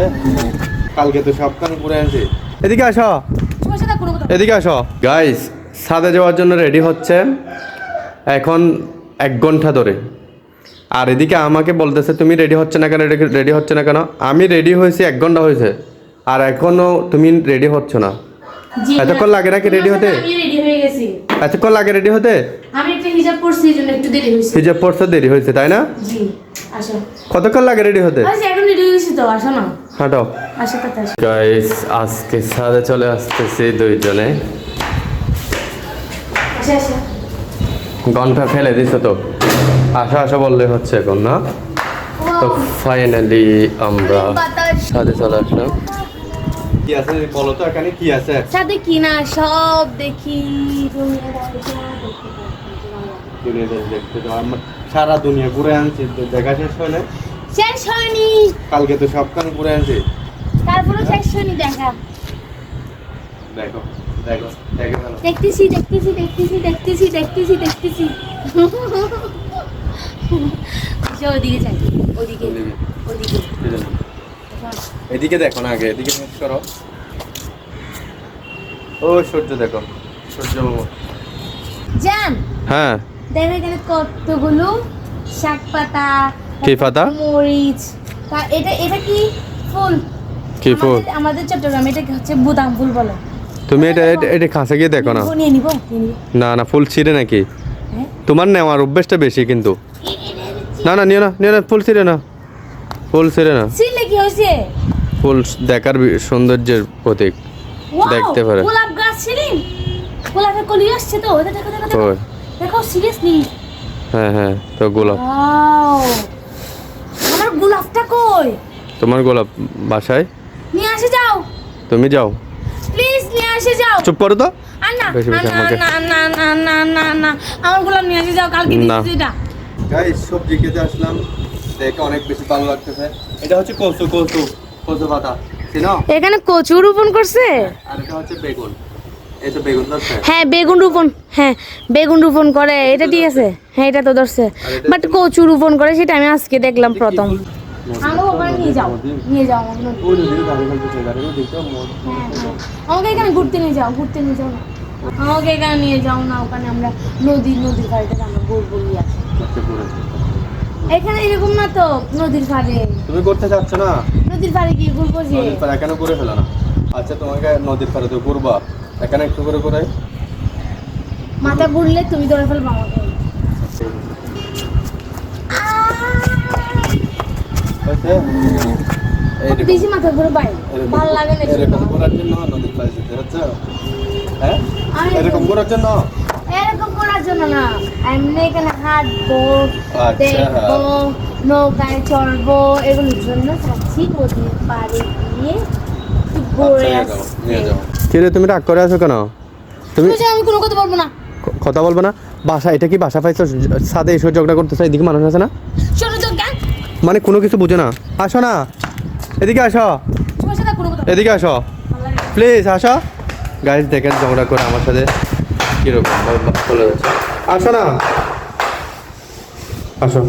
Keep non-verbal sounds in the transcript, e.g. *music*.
হচ্ছে কালকে তো সবখানে ঘুরে আসি। এদিকে আসো। কোনো এদিকে আসো। গাইস ছাদে যাওয়ার জন্য রেডি হচ্ছে এখন এক ঘণ্টা ধরে। আর এদিকে আমাকে বলতেছে তুমি রেডি হচ্ছে না কেন? রেডি হচ্ছে না কেন? আমি রেডি হয়েছি এক ঘণ্টা হয়েছে। আর এখনও তুমি রেডি হচ্ছ না। এতক্ষণ লাগে নাকি হতে? রেডি হয়ে এতক্ষণ লাগে রেডি হতে? আমি একটা হিজাব পরছি এই জন্য একটু দেরি হয়েছে। হিজাব পড়তে দেরি হয়েছে তাই না? জি আসো। কতক্ষণ লাগে রেডি হতে? আচ্ছা এখন রেডি তো আসো না। হাঁটো আসো আসো। গাইস আজকে ছাদে চলে আসতেছি দুইজনে। ঘণ্টা ফেলে দিছো তো। আসা আসা বললে হচ্ছে এখন না? তো ফাইনালি আমরা ছাদে চলে আসলাম। কি আছে বলো তো এখানে কি আছে? সাথে কি না সব দেখি দেখতে তো আমরা সারা দুনিয়া ঘুরে আনছি তো দেখা শেষ হলে শেষ হয়নি। কালকে তো সবখানে ঘুরে আনছি। তারপরে শেষ হয়নি দেখা। দেখো দেখো দেখতেছি দেখতেছি দেখতেছি দেখতেছি দেখতেছি দেখতেছি। *laughs* ওদিকে যাই ওদিকে। ওদিকে। এদিকে দেখো না আগে এদিকে শেষ করো। ও সূর্য দেখো সূর্য জান হ্যাঁ। দেখো এখানে কতগুলো শাক পাতা কি পাতা? মরিচ তা- এটা এটা কি ফুল? কি ফুল? আমাদের- চট্টগ্রামে এটা হচ্ছে বুদাম ফুল বলে? তুমি এটা এটা- কাছে গিয়ে দেখো না? নিয়ে নিবো না না ফুল ছিঁড়ে নাকি? হ্যাঁ? তোমার নেওয়ার অভ্যেসটা বেশি কিন্তু। না না নিও না নিও না ফুল ছিঁড়ে না ফুল ছিঁড়ে না? ছিলে কি হয়েছে? ফুল দেখার সৌন্দর্যের প্রতীক। দেখতে পারে। গোলাপ গাছ গোলাপের কলি আসছে তো। দেখো দেখো দেখো সিরিয়াসলি হ্যাঁ হ্যাঁ তো গোলাপ। আমার গোলাপটা কই? তোমার গোলাপ বাসায়? নিয়ে আসে যাও। তুমি যাও। প্লিজ নিয়ে আসে যাও। চুপ করো তো। আর না বেশি বেশি না, না না না না না না আমার গোলাপ নিয়ে আসে যাও কালকে। দিচ্ছি এটা। গাইস সবজি খেতে আসলাম। দেখে অনেক বেশি ভালো লাগতেছে। এটা হচ্ছে কচু কচু কচু পাতা। চিনো এখানে কচু রোপণ করছে? আর এটা হচ্ছে বেগুন। হ্যাঁ বেগুন রোপণ হ্যাঁ বেগুন রোপণ করে এটা ঠিক আছে হ্যাঁ এটা তো ধরছে। বাট কচু রোপণ করে সেটা আমি আজকে দেখলাম প্রথম? আমাকে নিয়ে নিয়ে আমাকে হ্যাঁ, হ্যাঁ। এখানে ঘুরতে নিয়ে যাও ঘুরতে নিয়ে যাও না। আমাকে এখানে নিয়ে যাও না ওখানে আমরা নদী নদীর পাড়েতে আমরা ঘুরবো গিয়ে আসি। এখানে এরকম না তো নদীর পাড়ে। তুমি করতে চাচ্ছ না? নদীর পাড়ে গিয়ে ঘুরবো যে। নদীর পাড়ে এখানে ঘুরে ফেলো না। আচ্ছা তোমাকে নদীর পাড়ে তো ঘুরবা। এখানে একটু করে করে মাথা ঘুরলে তুমি ধরে ফেলব আমাকে। বেশি মাথা ঘুরে বাইরে ভালো লাগে না এরকম। ঘোরার জন্য নদীর পাড়ে যেতে হচ্ছে? হ্যাঁ? এরকম ঘোরার জন্য? এরকম করার জন্য না। এমনি এখানে হাঁটবো আচ্ছা। দেখব নৌকায় চড়বো এগুলোর জন্য চাচ্ছি নদীর পাড়ে গিয়ে ঘুরে আচ্ছা, যাও। কিরে তুমি রাগ করে আছো কেন? তুমি আমি কোনো কথা বলব না। কথা বলব না? বাসা এটা কি বাসা পাইছো সাদে এসে ঝগড়া করতেছো? এদিকে মানুষ আছে না? মানে কোনো কিছু বুঝে না। আসো না। এদিকে আসো। এদিকে আসো। প্লিজ আসো। গাইজ দেখেন ঝগড়া করে আমার সাথে কীরকম। চলে যাচ্ছে আসো না। আসো।